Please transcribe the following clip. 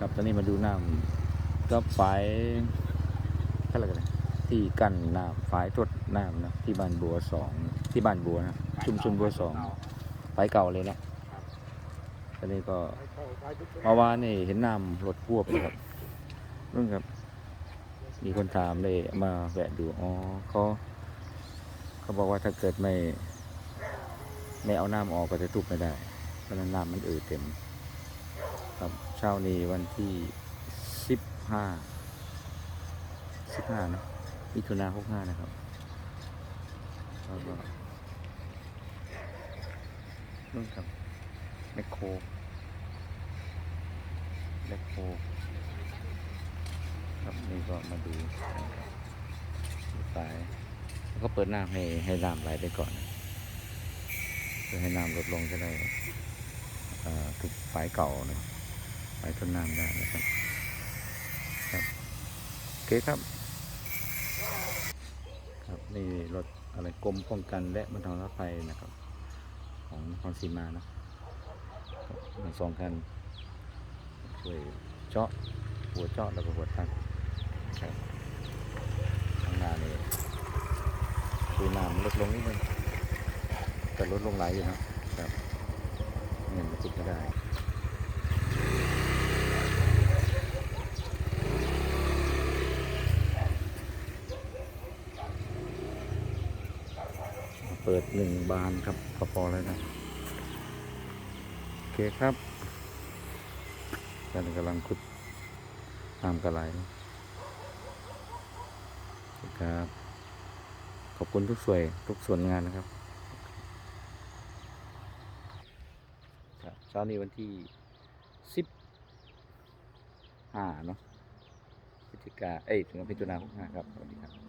ครับตอนนี้มาดูน้ำก็ฝายอะไรกันที่กั้นน้ำฝายตรวจน้ำนะที่บ้านบัวสองที่บ้านบัวนะชุมชนบัวสองฝายเก่าเลยนะตอนนี้ก็เมื่อวานนี่เห็นน้ำรถพวบเลยครับนู่นครับ มีคนถามเลยมาแวะดูอ๋อเขาเขาบอกว่าถ้าเกิดไม่ ไม่เอาน้ำออกก็จะทุบไม่ได้เพราะฉะนั้นน้ำมันเอ่อเต็ม ครับเช้านี้วันที่สิบห้าสิบห้านะมิถุนาหกห้านะครับแล้วก็นู่นครับแมคโครแมคโครครับนี่ก็มาดูสายแล้วก็เปิดน้ำให้ให้น้ำไหลไปก่อนนะเพื่อให้น้ำลดลงจะได้ ทุกฝายเก่านะไปทนน้ำได้นะครับครับโอเคครับ ครับนี่รถอะไรกรมป้องกันและบรรเทาสาธารณภัยนะครับ ของนครศรีมานะครับทั้งสองคันช่วยเจาะหัวเจาะแล้วก็หัวตักครับข้างหน้านี่ดูน้ำลดลงนิดนึงแต่ลดลงหลายอยู่นะครับเงินมาติดไม่ได้ เปิดหนึ่งบานครับก็พอแล้วนะโอเคครับท่านกำลังขุดตามกระไหลครับ ขอบคุณทุกส่วนทุกส่วนงานนะครับครับเช้านี้วันที่สิบห้าเนาะพฤศจิกาเอ้ยถึงพิจารณาหกห้าครับสวัสดีครับ